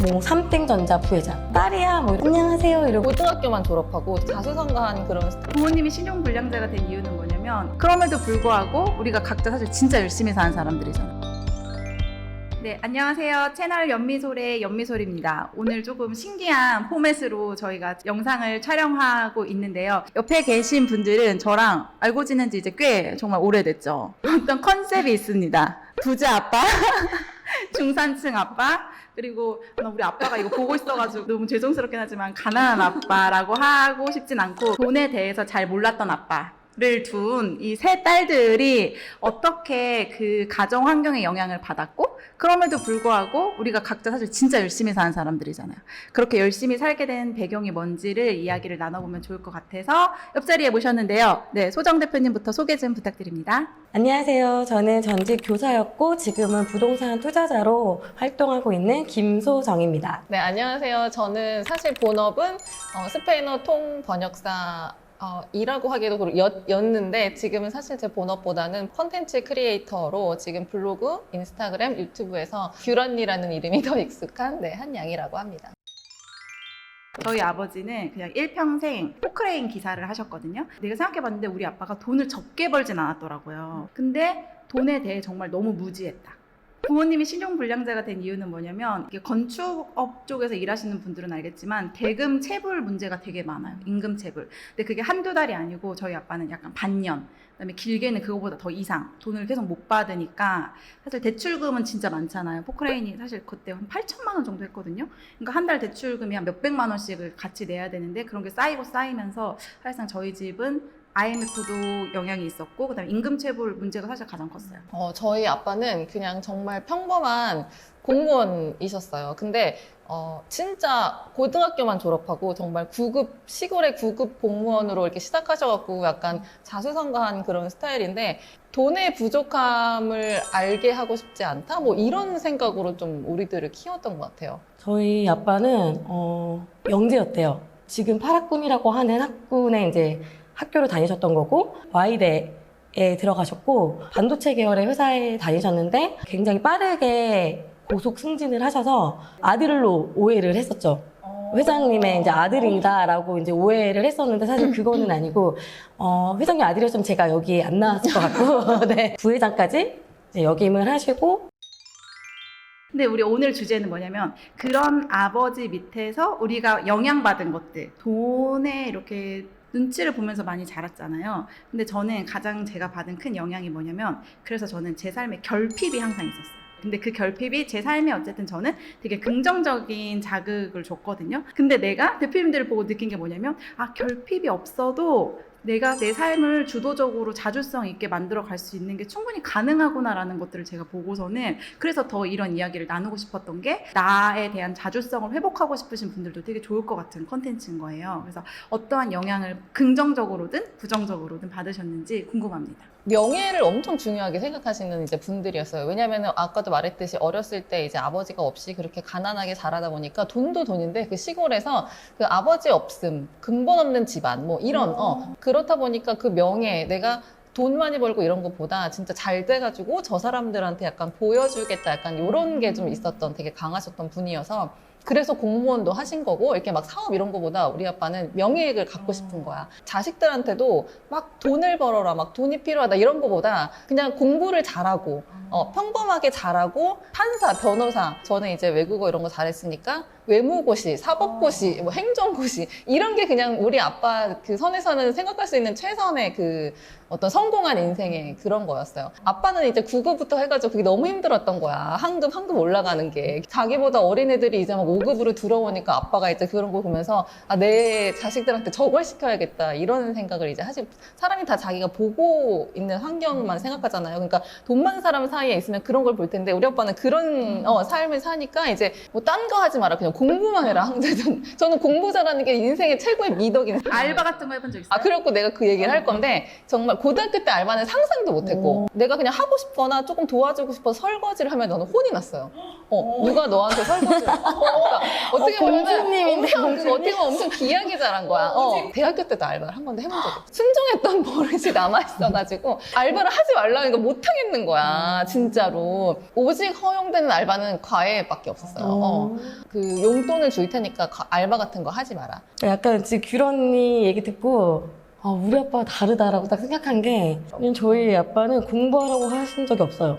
뭐 삼땡전자 부회장 딸이야 뭐 안녕하세요 이러고 고등학교만 졸업하고 자수성가한 그런 부모님이 신용 불량자가 된 이유는 뭐냐면 그럼에도 불구하고 우리가 각자 사실 진짜 열심히 사는 사람들이잖아. 네, 안녕하세요. 채널 연미솔의 연미솔입니다. 오늘 조금 신기한 포맷으로 저희가 영상을 촬영하고 있는데요. 옆에 계신 분들은 저랑 알고 지낸 지 이제 꽤 정말 오래됐죠. 어떤 컨셉이 있습니다. 부자 아빠, 중산층 아빠, 그리고 나 우리 아빠가 이거 보고 있어가지고 너무 죄송스럽긴 하지만 가난한 아빠라고 하고 싶진 않고 돈에 대해서 잘 몰랐던 아빠 를 둔 이 세 딸들이 어떻게 그 가정 환경에 영향을 받았고 그럼에도 불구하고 우리가 각자 사실 진짜 열심히 사는 사람들이잖아요. 그렇게 열심히 살게 된 배경이 뭔지를 이야기를 나눠보면 좋을 것 같아서 옆자리에 모셨는데요. 네, 소정 대표님부터 소개 좀 부탁드립니다. 안녕하세요 저는 전직 교사였고 지금은 부동산 투자자로 활동하고 있는 김소정입니다 네 안녕하세요 저는 사실 본업은 어, 스페인어 통 번역사 어, 이라고 하기도 였, 였는데 지금은 사실 제 본업보다는 컨텐츠 크리에이터로 지금 블로그, 인스타그램, 유튜브에서 뷰런니라는 이름이 더 익숙한 네, 한 양이라고 합니다. 저희 아버지는 그냥 일평생 포크레인 기사를 하셨거든요. 내가 생각해봤는데 우리 아빠가 돈을 적게 벌진 않았더라고요. 근데 돈에 대해 정말 너무 무지했다. 부모님이 신용불량자가 된 이유는 뭐냐면 이게 건축업 쪽에서 일하시는 분들은 알겠지만 대금 체불 문제가 되게 많아요. 임금 체불. 근데 그게 한두 달이 아니고 저희 아빠는 약간 반년, 그다음에 길게는 그거보다 더 이상 돈을 계속 못 받으니까 사실 대출금은 진짜 많잖아요. 포크레인이 사실 그때 한 8천만 원 정도 했거든요. 그러니까 한 달 대출금이 한 몇백만 원씩을 같이 내야 되는데 그런 게 쌓이고 쌓이면서 사실상 저희 집은 IMF도 영향이 있었고 그다음에 임금 체불 문제가 사실 가장 컸어요. 어, 저희 아빠는 그냥 정말 평범한 공무원이셨어요. 근데 어, 진짜 고등학교만 졸업하고 정말 9급 시골의 9급 공무원으로 이렇게 시작하셔갖고 약간 자수성가한 그런 스타일인데 돈의 부족함을 알게 하고 싶지 않다 뭐 이런 생각으로 좀 우리들을 키웠던 것 같아요. 저희 아빠는 어, 영재였대요 지금 파라꿈이라고 하는 학군에 이제 학교를 다니셨던 거고 와이대 에 들어가셨고 반도체 계열의 회사에 다니셨는데 굉장히 빠르게 고속 승진을 하셔서 아들로 오해를 했었죠. 회장님의 이제 아들이다라고 이제 오해를 했었는데 사실 그거는 아니고 어, 회장님 아들이었으면 제가 여기에 안 나왔을 것 같고. 네. 부회장까지 이제 역임을 하시고. 근데 우리 오늘 주제는 뭐냐면 그런 아버지 밑에서 우리가 영향받은 것들 돈에 이렇게 눈치를 보면서 많이 자랐잖아요. 근데 저는 가장 제가 받은 큰 영향이 뭐냐면 그래서 저는 제 삶에 결핍이 항상 있었어요. 근데 그 결핍이 제 삶에 어쨌든 저는 되게 긍정적인 자극을 줬거든요. 근데 내가 대표님들을 보고 느낀 게 뭐냐면 아 결핍이 없어도 내가 내 삶을 주도적으로 자주성 있게 만들어 갈 수 있는 게 충분히 가능하구나라는 것들을 제가 보고서는 그래서 더 이런 이야기를 나누고 싶었던 게 나에 대한 자주성을 회복하고 싶으신 분들도 되게 좋을 것 같은 컨텐츠인 거예요. 그래서 어떠한 영향을 긍정적으로든 부정적으로든 받으셨는지 궁금합니다. 명예를 엄청 중요하게 생각하시는 이제 분들이었어요. 왜냐면은 아까도 말했듯이 어렸을 때 이제 아버지가 없이 그렇게 가난하게 자라다 보니까 돈도 돈인데 그 시골에서 그 아버지 없음, 근본 없는 집안 뭐 이런 어 그렇다 보니까 그 명예 내가 돈 많이 벌고 이런 것보다 진짜 잘 돼가지고 저 사람들한테 약간 보여주겠다 약간 이런 게 좀 있었던 되게 강하셨던 분이어서 그래서 공무원도 하신 거고 이렇게 막 사업 이런 거보다 우리 아빠는 명예를 갖고 싶은 거야. 자식들한테도 막 돈을 벌어라, 막 돈이 필요하다 이런 거보다 그냥 공부를 잘하고 어, 평범하게 잘하고 판사, 변호사 저는 이제 외국어 이런 거 잘했으니까 외무고시, 사법고시, 뭐 행정고시 이런 게 그냥 우리 아빠 그 선에서는 생각할 수 있는 최선의 그 어떤 성공한 인생의 그런 거였어요. 아빠는 이제 9급부터 해가지고 그게 너무 힘들었던 거야. 한급, 한급 올라가는 게. 자기보다 어린 애들이 이제 막 5급으로 들어오니까 아빠가 이제 그런 거 보면서 아, 내 자식들한테 저걸 시켜야겠다. 이런 생각을 이제 하지. 사람이 다 자기가 보고 있는 환경만 생각하잖아요. 그러니까 돈 많은 사람 사이에 있으면 그런 걸 볼 텐데 우리 아빠는 그런 어, 삶을 사니까 이제 뭐 딴 거 하지 마라. 그냥 공부만 해라. 항상 전- 저는 공부 잘하는 게 인생의 최고의 미덕인 알바 같은 거 해본 적 있어요? 아, 그래갖고 내가 그 얘기를 할 건데, 정말 고등학교 때 알바는 상상도 못했고 내가 그냥 하고 싶거나 조금 도와주고 싶어서 설거지를 하면 너는 혼이 났어요. 어, 누가 너한테 설거지를 그러니까 어떻게 어, 보면은 공주님인데, 엄청. 어떻게 보면 엄청 귀하게 잘한 거야. 어, 대학교 때도 알바를 한 번도 해본 적이 없어. 순종했던 버릇이 남아 있어가지고 알바를 하지 말라니까 못 하겠는 거야. 진짜로. 오직 허용되는 알바는 과외밖에 없었어요. 어. 그 용돈을 줄 테니까 가- 알바 같은 거 하지 마라. 약간 지금 규 언니 얘기 듣고 아, 우리 아빠가 다르다라고 딱 생각한 게 저희 아빠는 공부하라고 하신 적이 없어요.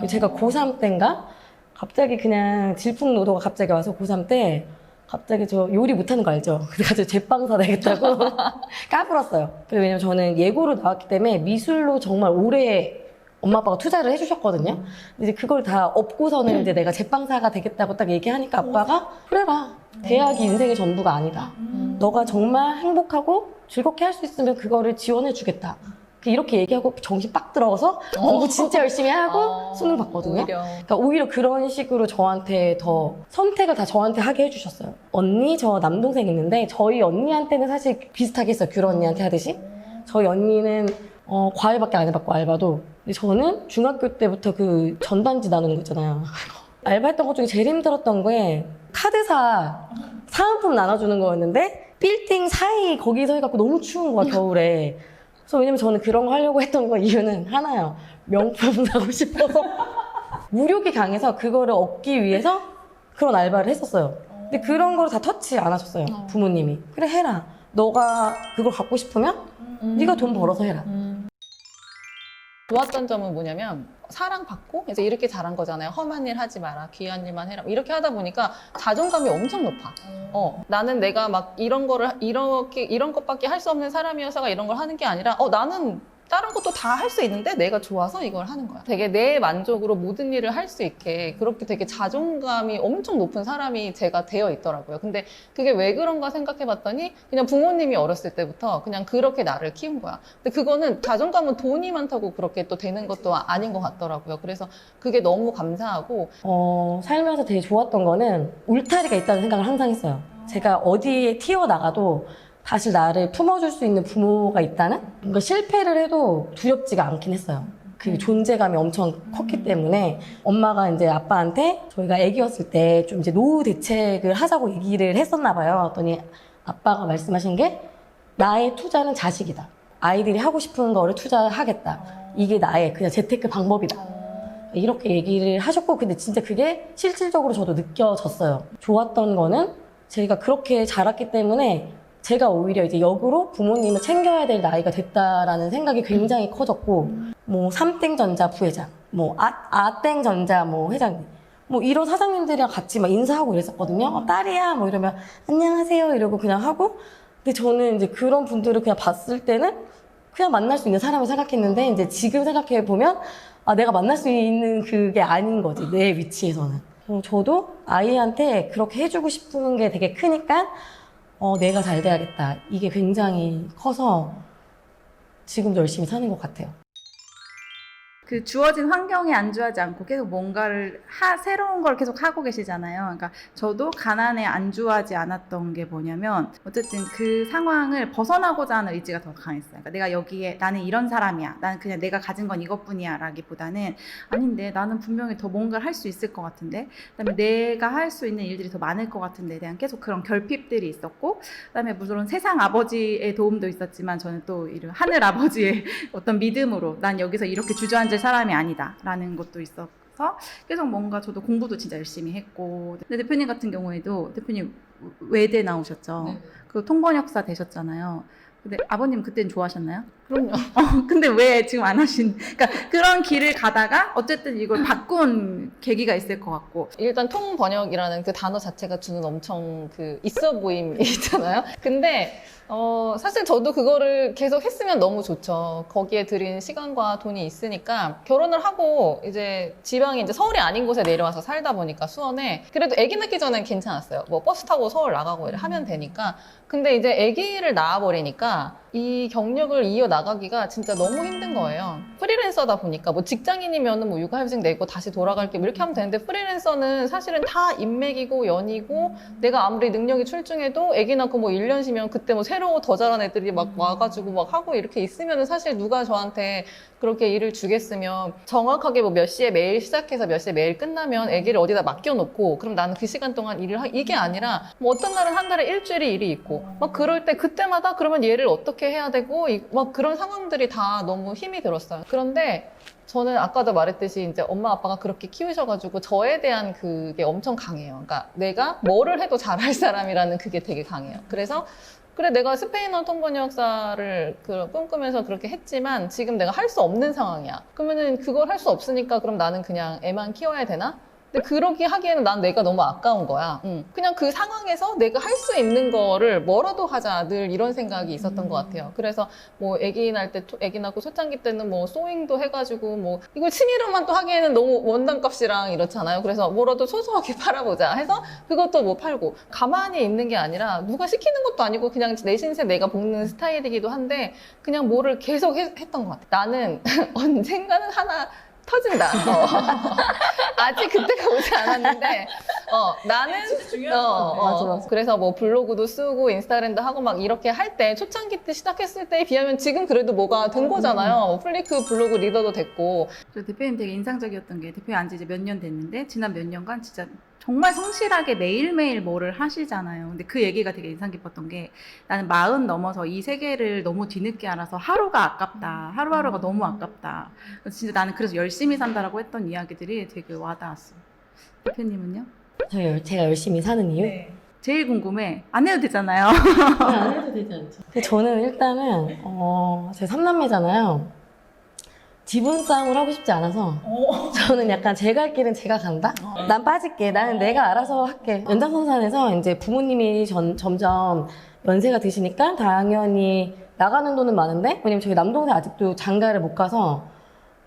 그 제가 고3 때인가 갑자기 그냥 질풍노도가 갑자기 와서 고3 때 갑자기 저 요리 못하는 거 알죠? 그래가지고 제빵사 되겠다고 까불었어요. 그리고 왜냐면 저는 예고로 나왔기 때문에 미술로 정말 오래 엄마 아빠가 투자를 해주셨거든요. 이제 그걸 다 업고서는 이제 내가 제빵사가 되겠다고 딱 얘기하니까 아빠가 그래라. 대학이 인생의 전부가 아니다. 너가 정말 행복하고 즐겁게 할 수 있으면 그거를 지원해 주겠다. 이렇게 얘기하고 정신 빡 들어서 공부 진짜 열심히 하고 어, 수능 봤거든요. 오히려. 그러니까 오히려 그런 식으로 저한테 더 선택을 다 저한테 하게 해주셨어요. 언니, 저 남동생 있는데 저희 언니한테는 사실 비슷하게 했어요. 규 언니한테 하듯이. 저희 언니는 어, 과외밖에 안 해봤고 알바도. 근데 저는 중학교 때부터 그 전단지 나누는 거 있잖아요. 알바했던 것 중에 제일 힘들었던 게 카드사 사은품 나눠주는 거였는데 빌딩 사이 거기서 해갖고 너무 추운 거야 겨울에. 그래서 왜냐면 저는 그런 거 하려고 했던 거 이유는 하나요. 명품 사고 싶어서. 무력이 강해서 그거를 얻기 위해서 그런 알바를 했었어요. 근데 그런 걸 다 터치 안 하셨어요. 어. 부모님이. 그래 해라. 너가 그걸 갖고 싶으면 네가 돈 벌어서 해라. 음. 좋았던 점은 뭐냐면 사랑받고 이제 이렇게 잘한 거잖아요. 험한 일 하지 마라. 귀한 일만 해라. 이렇게 하다 보니까 자존감이 엄청 높아. 어, 나는 내가 막 이런 거를 이렇게 이런 것밖에 할 수 없는 사람이어서가 이런 걸 하는 게 아니라 어 나는 다른 것도 다 할 수 있는데 내가 좋아서 이걸 하는 거야. 되게 내 만족으로 모든 일을 할 수 있게 그렇게 되게 자존감이 엄청 높은 사람이 제가 되어 있더라고요. 근데 그게 왜 그런가 생각해 봤더니 그냥 부모님이 어렸을 때부터 그냥 그렇게 나를 키운 거야. 근데 그거는 자존감은 돈이 많다고 그렇게 또 되는 것도 아닌 것 같더라고요. 그래서 그게 너무 감사하고 어, 살면서 되게 좋았던 거는 울타리가 있다는 생각을 항상 했어요. 제가 어디에 튀어나가도 다시 나를 품어줄 수 있는 부모가 있다는? 뭔가 실패를 해도 두렵지가 않긴 했어요. 그 존재감이 엄청 컸기 때문에 엄마가 이제 아빠한테 저희가 아기였을 때 좀 이제 노후 대책을 하자고 얘기를 했었나 봐요. 그랬더니 아빠가 말씀하신 게 나의 투자는 자식이다. 아이들이 하고 싶은 거를 투자하겠다. 이게 나의 그냥 재테크 방법이다. 이렇게 얘기를 하셨고 근데 진짜 그게 실질적으로 저도 느껴졌어요. 좋았던 거는 제가 그렇게 자랐기 때문에 제가 오히려 이제 역으로 부모님을 챙겨야 될 나이가 됐다라는 생각이 굉장히 커졌고 뭐 삼땡전자 부회장, 뭐 아, 아땡전자 뭐 회장님 뭐 이런 사장님들이랑 같이 막 인사하고 이랬었거든요. 어, 딸이야 뭐 이러면 안녕하세요 이러고 그냥 하고 근데 저는 이제 그런 분들을 그냥 봤을 때는 그냥 만날 수 있는 사람을 생각했는데 이제 지금 생각해 보면 아 내가 만날 수 있는 그게 아닌 거지 내 위치에서는 어, 저도 아이한테 그렇게 해주고 싶은 게 되게 크니까 어 내가 잘 돼야겠다 이게 굉장히 커서 지금도 열심히 사는 것 같아요. 그 주어진 환경에 안주하지 않고 계속 뭔가를 하, 새로운 걸 계속 하고 계시잖아요. 그러니까 저도 가난에 안주하지 않았던 게 뭐냐면 어쨌든 그 상황을 벗어나고자 하는 의지가 더 강했어요. 그러니까 내가 여기에 나는 이런 사람이야. 나는 그냥 내가 가진 건 이것뿐이야. 라기보다는 아닌데 나는 분명히 더 뭔가를 할 수 있을 것 같은데 그다음에 내가 할 수 있는 일들이 더 많을 것 같은데 대한 계속 그런 결핍들이 있었고 그다음에 물론 세상 아버지의 도움도 있었지만 저는 또 이런 하늘 아버지의 어떤 믿음으로 난 여기서 이렇게 주저앉 을 사람이 아니다라는 것도 있었서 계속 뭔가 저도 공부도 진짜 열심히 했고 근데 대표님 같은 경우에도 대표님 외대 나오셨죠. 네. 그 통번역사 되셨잖아요. 근데 아버님 그때는 좋아하셨나요? 그럼요. 어, 근데 왜 지금 안 하신? 그러니까 그런 길을 가다가 어쨌든 이걸 바꾼 계기가 있을 것 같고 일단 통번역이라는 그 단어 자체가 주는 엄청 그 있어 보임이 있잖아요. 근데 어 사실 저도 그거를 계속 했으면 너무 좋죠. 거기에 들인 시간과 돈이 있으니까 결혼을 하고 이제 지방이 이제 서울이 아닌 곳에 내려와서 살다 보니까 수원에 그래도 아기 낳기 전엔 괜찮았어요. 뭐 버스 타고 서울 나가고 이래 하면 되니까. 근데 이제 아기를 낳아 버리니까 이 경력을 이어 나가기가 진짜 너무 힘든 거예요. 프리랜서다 보니까 뭐 직장인이면은 뭐 육아휴직 내고 다시 돌아갈게 뭐 이렇게 하면 되는데 프리랜서는 사실은 다 인맥이고 연이고 내가 아무리 능력이 출중해도 아기 낳고 뭐 1년 쉬면 그때 뭐 새로 더 자란 애들이 막 와가지고 막 하고 이렇게 있으면은 사실 누가 저한테 그렇게 일을 주겠으면 정확하게 뭐 몇 시에 매일 시작해서 몇 시에 매일 끝나면 아기를 어디다 맡겨놓고 그럼 나는 그 시간 동안 일을 하 이게 아니라 뭐 어떤 날은 한 달에 일주일이 일이 있고 막 그럴 때 그때마다 그러면 얘를 어떻게 해야 되고 이- 막 그런 상황들이 다 너무 힘이 들었어요. 그런데 저는 아까도 말했듯이 이제 엄마 아빠가 그렇게 키우셔가지고 저에 대한 그게 엄청 강해요. 그러니까 내가 뭐를 해도 잘할 사람이라는 그게 되게 강해요. 그래서 그래 내가 스페인어 통번역사를 그 꿈꾸면서 그렇게 했지만 지금 내가 할 수 없는 상황이야. 그러면은 그걸 할 수 없으니까 그럼 나는 그냥 애만 키워야 되나? 근데 그러기 하기에는 난 내가 너무 아까운 거야. 응. 그냥 그 상황에서 내가 할 수 있는 거를 뭐라도 하자 늘 이런 생각이 있었던 것 같아요. 그래서 뭐 아기 날 때, 아기 낳고 초창기 때는 뭐 소잉도 해가지고 뭐 이걸 취미로만 또 하기에는 너무 원단값이랑 이렇잖아요. 그래서 뭐라도 소소하게 팔아보자 해서 그것도 뭐 팔고 가만히 있는 게 아니라 누가 시키는 것도 아니고 그냥 내 신세 내가 볶는 스타일이기도 한데 그냥 뭐를 계속 했, 했던 것 같아. 나는 언젠가는 하나 터진다. 어. 아직 그때가 오지 않았는데, 어, 나는, 어, 어, 맞아, 맞아. 그래서 뭐 블로그도 쓰고 인스타그램도 하고 막 이렇게 할 때, 초창기 때 시작했을 때에 비하면 지금 그래도 뭐가 된 거잖아요. 뭐 플리크 블로그 리더도 됐고. 저 대표님 되게 인상적이었던 게 대표님 안지 이제 몇 년 됐는데 지난 몇 년간 진짜 정말 성실하게 매일매일 뭐를 하시잖아요. 근데 그 얘기가 되게 인상 깊었던 게 나는 마흔 넘어서 이 세계를 너무 뒤늦게 알아서 하루가 아깝다. 하루하루가 너무 아깝다. 그래서 진짜 나는 그래서 열심히 산다라고 했던 이야기들이 되게 와닿았어. 대표님은요? 저 제가 열심히 사는 이유? 제일 궁금해. 안 해도 되잖아요. 안 해도 되지 않죠. 근데 저는 일단은 어, 제 삼남매잖아요. 지분 싸움을 하고 싶지 않아서 저는 약간 제가 할 길은 제가 간다. 난 빠질게. 나는 내가 알아서 할게. 연장선상에서 이제 부모님이 전, 점점 연세가 드시니까 당연히 나가는 돈은 많은데 왜냐면 저희 남동생 아직도 장가를 못 가서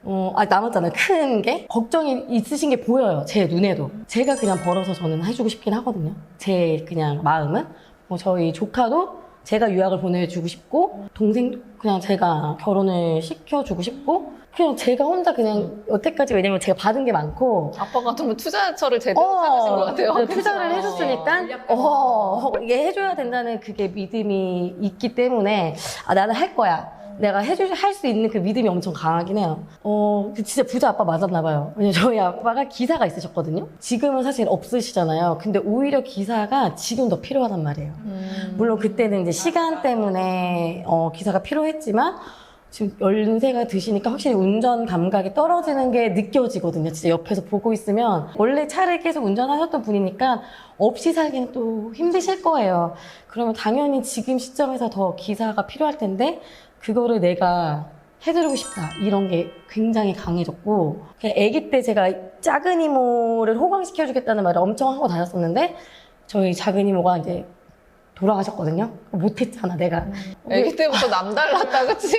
어, 아, 남았잖아요. 큰 게. 걱정이 있으신 게 보여요. 제 눈에도. 제가 그냥 벌어서 저는 해주고 싶긴 하거든요. 제 그냥 마음은. 뭐 저희 조카도 제가 유학을 보내주고 싶고, 동생도 그냥 제가 결혼을 시켜주고 싶고, 그냥 제가 혼자 그냥 여태까지 왜냐면 제가 받은 게 많고, 아빠가 좀 투자처를 제대로 찾으신 것 같아요. 네, 투자를 해줬으니까, 어, 이게 해줘야 된다는 그게 믿음이 있기 때문에, 아, 나는 할 거야. 내가 해줄, 할 수 있는 그 믿음이 엄청 강하긴 해요. 어, 그 진짜 부자 아빠 맞았나 봐요. 왜냐면 저희 아빠가 기사가 있으셨거든요? 지금은 사실 없으시잖아요. 근데 오히려 기사가 지금 더 필요하단 말이에요. 음. 물론 그때는 이제 시간 때문에 어, 기사가 필요했지만 지금 연세가 드시니까 확실히 운전 감각이 떨어지는 게 느껴지거든요. 진짜 옆에서 보고 있으면 원래 차를 계속 운전하셨던 분이니까 없이 살기는 또 힘드실 거예요. 그러면 당연히 지금 시점에서 더 기사가 필요할 텐데 그거를 내가 해드리고 싶다 이런 게 굉장히 강해졌고 그냥 아기 때 제가 작은 이모를 호강시켜주겠다는 말을 엄청 하고 다녔었는데 저희 작은 이모가 이제 돌아가셨거든요. 못했잖아 내가. 아기 때부터 남달랐다, 그치?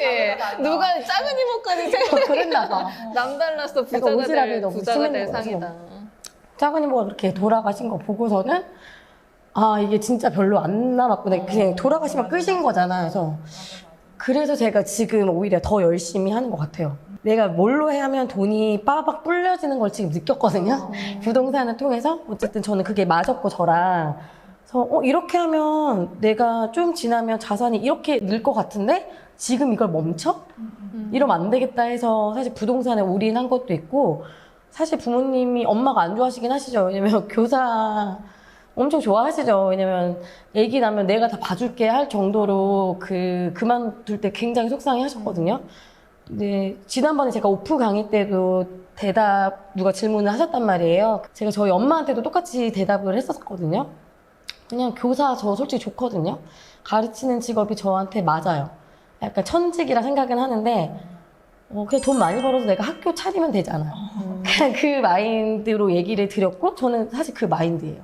누가 작은 이모까지 생각 그랬나 봐. 남달랐어, 부자가 오지랖이 될, 너무 부자가 될. 상이다. 작은 이모가 그렇게 돌아가신 거 보고서는 아 이게 진짜 별로 안 남았구나. 그냥 돌아가시면 끝인 거잖아. 그래서 그래서 제가 지금 오히려 더 열심히 하는 것 같아요. 내가 뭘로 해 하면 돈이 빠박 불려지는 걸 지금 느꼈거든요. 부동산을 통해서 어쨌든 저는 그게 맞았고 저랑 그래서 어, 이렇게 하면 내가 좀 지나면 자산이 이렇게 늘 것 같은데 지금 이걸 멈춰? 이러면 안 되겠다 해서 사실 부동산에 올인한 것도 있고 사실 부모님이 엄마가 안 좋아하시긴 하시죠. 왜냐면 교사 엄청 좋아하시죠. 왜냐면 애기 나면 내가 다 봐줄게 할 정도로 그 그만둘 때 굉장히 속상해 하셨거든요. 근데 지난번에 제가 오프 강의 때도 대답 누가 질문을 하셨단 말이에요. 제가 저희 엄마한테도 똑같이 대답을 했었거든요. 그냥 교사 저 솔직히 좋거든요. 가르치는 직업이 저한테 맞아요. 약간 천직이라 생각은 하는데 어, 그냥 돈 많이 벌어서 내가 학교 차리면 되잖아요. 그냥 그 마인드로 얘기를 드렸고 저는 사실 그 마인드예요.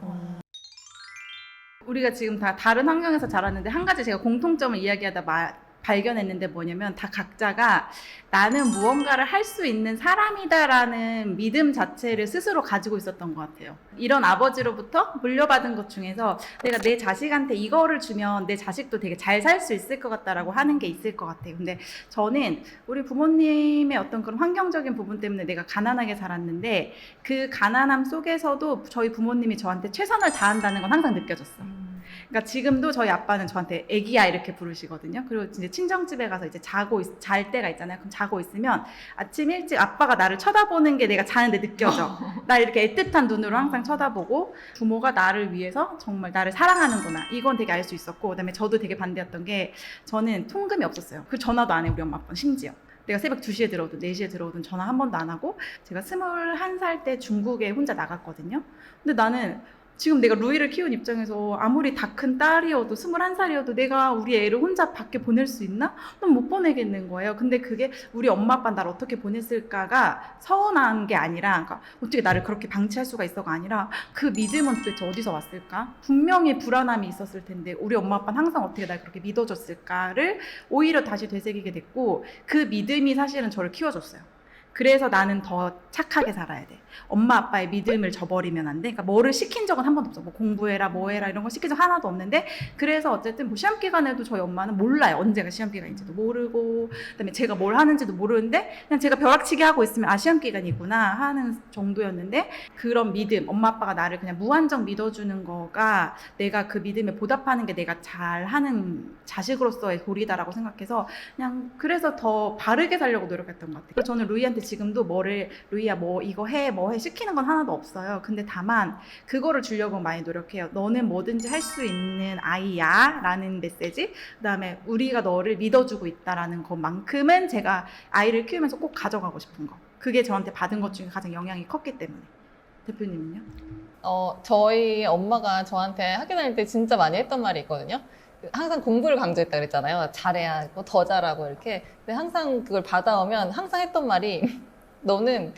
우리가 지금 다 다른 환경에서 자랐는데 한 가지 제가 공통점을 이야기하다 마- 발견했는데 뭐냐면 다 각자가 나는 무언가를 할 수 있는 사람이다라는 믿음 자체를 스스로 가지고 있었던 것 같아요. 이런 아버지로부터 물려받은 것 중에서 내가 내 자식한테 이거를 주면 내 자식도 되게 잘 살 수 있을 것 같다라고 하는 게 있을 것 같아요. 근데 저는 우리 부모님의 어떤 그런 환경적인 부분 때문에 내가 가난하게 살았는데 그 가난함 속에서도 저희 부모님이 저한테 최선을 다한다는 건 항상 느껴졌어. 그러니까 지금도 저희 아빠는 저한테 애기야 이렇게 부르시거든요. 그리고 이제 친정집에 가서 이제 자고 있- 잘 때가 있잖아요. 그럼 자고 있으면 아침 일찍 아빠가 나를 쳐다보는 게 내가 자는데 느껴져. 나 이렇게 애틋한 눈으로 항상 쳐다보고 부모가 나를 위해서 정말 나를 사랑하는구나. 이건 되게 알 수 있었고 그다음에 저도 되게 반대였던 게 저는 통금이 없었어요. 그 전화도 안 해 우리 엄마 아빠는 심지어. 내가 새벽 2시에 들어오든 4시에 들어오든 전화 한 번도 안 하고 제가 21살 때 중국에 혼자 나갔거든요. 근데 나는 지금 내가 루이를 키운 입장에서 아무리 다 큰 딸이어도 21살이어도 내가 우리 애를 혼자 밖에 보낼 수 있나? 난 못 보내겠는 거예요. 근데 그게 우리 엄마 아빠 를 나를 어떻게 보냈을까가 서운한 게 아니라 그러니까 어떻게 나를 그렇게 방치할 수가 있어가 아니라 그 믿음은 도대체 어디서 왔을까? 분명히 불안함이 있었을 텐데 우리 엄마 아빠는 항상 어떻게 날 그렇게 믿어줬을까를 오히려 다시 되새기게 됐고 그 믿음이 사실은 저를 키워줬어요. 그래서 나는 더 착하게 살아야 돼. 엄마 아빠의 믿음을 저버리면 안 돼. 그러니까 뭐를 시킨 적은 한 번도 없어. 뭐 공부해라, 뭐 해라 이런 거 시킨 적 하나도 없는데 그래서 어쨌든 뭐 시험 기간에도 저희 엄마는 몰라요. 언제가 시험 기간인지도 모르고 그다음에 제가 뭘 하는지도 모르는데 그냥 제가 벼락치기 하고 있으면 아 시험 기간이구나 하는 정도였는데 그런 믿음, 엄마 아빠가 나를 그냥 무한정 믿어주는 거가 내가 그 믿음에 보답하는 게 내가 잘하는 자식으로서의 도리다라고 생각해서 그냥 그래서 더 바르게 살려고 노력했던 것 같아요. 저는 루이한테 지금도 뭐를 루이야 뭐 이거 해 뭐 해 시키는 건 하나도 없어요. 근데 다만 그거를 주려고 많이 노력해요. 너는 뭐든지 할 수 있는 아이야라는 메시지. 그다음에 우리가 너를 믿어주고 있다라는 것만큼은 제가 아이를 키우면서 꼭 가져가고 싶은 거. 그게 저한테 받은 것 중에 가장 영향이 컸기 때문에. 대표님은요? 어, 저희 엄마가 저한테 학교 다닐 때 진짜 많이 했던 말이 있거든요. 그 항상 공부를 강조했다 그랬잖아요. 잘해야 하고 더 잘하고 이렇게. 근데 항상 그걸 받아오면 항상 했던 말이 너는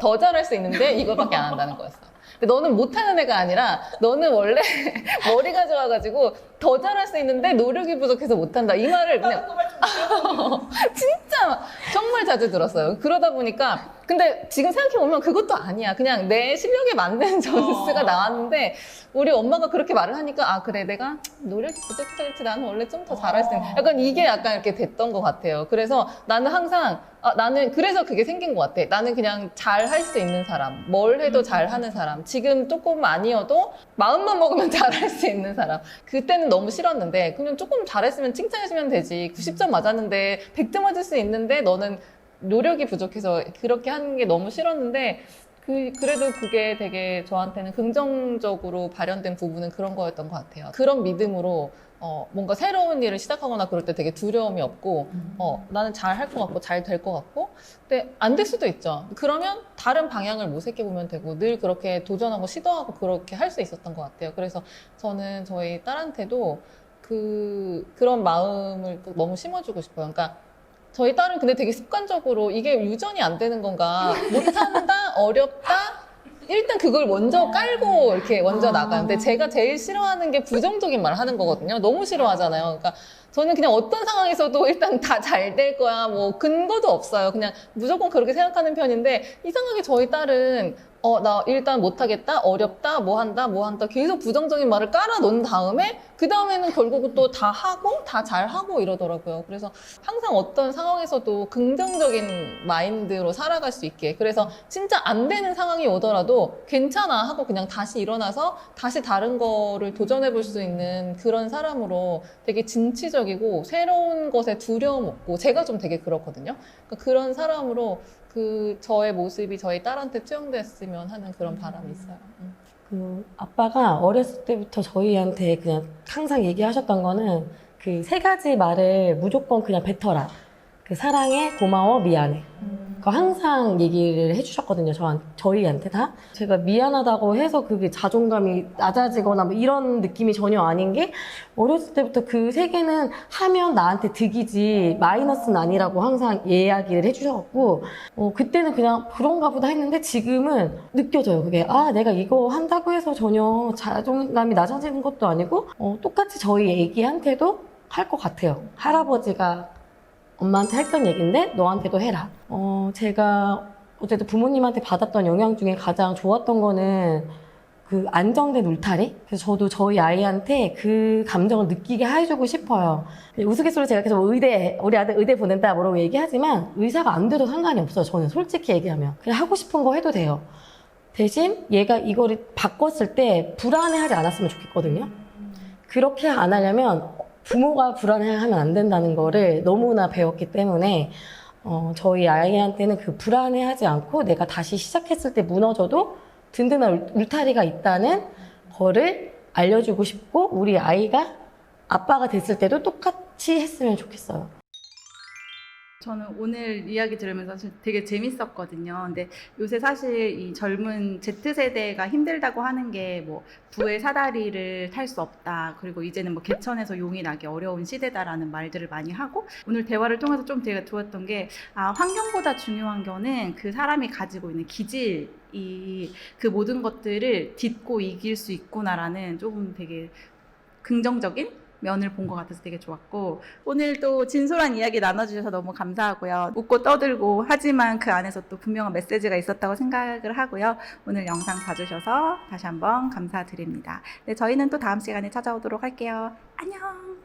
더 잘할 수 있는데 이거밖에 안 한다는 거였어. 근데 너는 못하는 애가 아니라 너는 원래 머리가 좋아가지고 더 잘할 수 있는데 노력이 부족해서 못한다. 이 말을 그냥 진짜 정말 자주 들었어요. 그러다 보니까 근데 지금 생각해 보면 그것도 아니야. 그냥 내 실력에 맞는 점수가 나왔는데 우리 엄마가 그렇게 말을 하니까 아 그래 내가 노력이 부족했지 나는 원래 좀 더 잘할 수 있는 약간 이게 약간 이렇게 됐던 것 같아요. 그래서 나는 항상 아, 나는 그래서 그게 생긴 것 같아. 나는 그냥 잘 할 수 있는 사람, 뭘 해도 잘 하는 사람. 지금 조금 아니어도 마음만 먹으면 잘 할 수 있는 사람. 그때는 너무 싫었는데 그냥 조금 잘했으면 칭찬해주면 되지. 90점 맞았는데 100점 맞을 수 있는데 너는 노력이 부족해서 그렇게 하는 게 너무 싫었는데 그, 그래도 그게 되게 저한테는 긍정적으로 발현된 부분은 그런 거였던 것 같아요. 그런 믿음으로 어, 뭔가 새로운 일을 시작하거나 그럴 때 되게 두려움이 없고 어, 나는 잘 할 것 같고 잘 될 것 같고 근데 안 될 수도 있죠. 그러면 다른 방향을 모색해 보면 되고 늘 그렇게 도전하고 시도하고 그렇게 할 수 있었던 것 같아요. 그래서 저는 저희 딸한테도 그 그런 마음을 또 너무 심어주고 싶어요. 그러니까 저희 딸은 근데 되게 습관적으로 이게 유전이 안 되는 건가 못한다 어렵다 일단 그걸 먼저 깔고 이렇게 먼저 나가는데 제가 제일 싫어하는 게 부정적인 말을 하는 거거든요. 너무 싫어하잖아요. 그러니까 저는 그냥 어떤 상황에서도 일단 다 잘 될 거야. 뭐 근거도 없어요. 그냥 무조건 그렇게 생각하는 편인데 이상하게 저희 딸은 어, 나 일단 못하겠다, 어렵다, 뭐 한다, 뭐 한다, 계속 부정적인 말을 깔아 놓은 다음에, 그 다음에는 결국은 또 다 하고, 다 잘하고 이러더라고요. 그래서 항상 어떤 상황에서도 긍정적인 마인드로 살아갈 수 있게. 그래서 진짜 안 되는 상황이 오더라도 괜찮아 하고 그냥 다시 일어나서 다시 다른 거를 도전해 볼 수 있는 그런 사람으로 되게 진취적이고 새로운 것에 두려움 없고, 제가 좀 되게 그렇거든요. 그러니까 그런 사람으로 그 저의 모습이 저희 딸한테 투영됐으면 하는 그런 바람이 있어요. 음. 그 아빠가 어렸을 때부터 저희한테 그냥 항상 얘기하셨던 거는 그 세 가지 말을 무조건 그냥 뱉어라. 그 사랑해, 고마워, 미안해. 그거 항상 얘기를 해주셨거든요. 저한, 저희한테 다. 제가 미안하다고 해서 그게 자존감이 낮아지거나 뭐 이런 느낌이 전혀 아닌 게 어렸을 때부터 그 세 개는 하면 나한테 득이지 마이너스는 아니라고 항상 이야기를 해주셨고 어, 그때는 그냥 그런가 보다 했는데 지금은 느껴져요. 그게 아 내가 이거 한다고 해서 전혀 자존감이 낮아지는 것도 아니고 어, 똑같이 저희 애기한테도 할 것 같아요. 할아버지가 엄마한테 했던 얘기인데 너한테도 해라. 어, 제가 어쨌든 부모님한테 받았던 영향 중에 가장 좋았던 거는 그 안정된 울타리? 그래서 저도 저희 아이한테 그 감정을 느끼게 해주고 싶어요. 우스갯소리로 제가 계속 의대, 우리 아들 의대 보낸다 뭐라고 얘기하지만 의사가 안 돼도 상관이 없어요. 저는 솔직히 얘기하면. 그냥 하고 싶은 거 해도 돼요. 대신 얘가 이거를 바꿨을 때 불안해하지 않았으면 좋겠거든요. 그렇게 안 하려면 부모가 불안해하면 안 된다는 거를 너무나 배웠기 때문에 어, 저희 아이한테는 그 불안해하지 않고 내가 다시 시작했을 때 무너져도 든든한 울- 울타리가 있다는 거를 알려주고 싶고 우리 아이가 아빠가 됐을 때도 똑같이 했으면 좋겠어요. 저는 오늘 이야기 들으면서 되게 재밌었거든요. 근데 요새 사실 이 젊은 Z세대가 힘들다고 하는 게 뭐 부의 사다리를 탈 수 없다. 그리고 이제는 뭐 개천에서 용이 나기 어려운 시대다라는 말들을 많이 하고 오늘 대화를 통해서 좀 되게 좋았던 게 아, 환경보다 중요한 거는 그 사람이 가지고 있는 기질 이 그 모든 것들을 딛고 이길 수 있구나라는 조금 되게 긍정적인 면을 본 것 같아서 되게 좋았고 오늘 또 진솔한 이야기 나눠주셔서 너무 감사하고요. 웃고 떠들고 하지만 그 안에서 또 분명한 메시지가 있었다고 생각을 하고요. 오늘 영상 봐주셔서 다시 한번 감사드립니다. 네, 저희는 또 다음 시간에 찾아오도록 할게요. 안녕!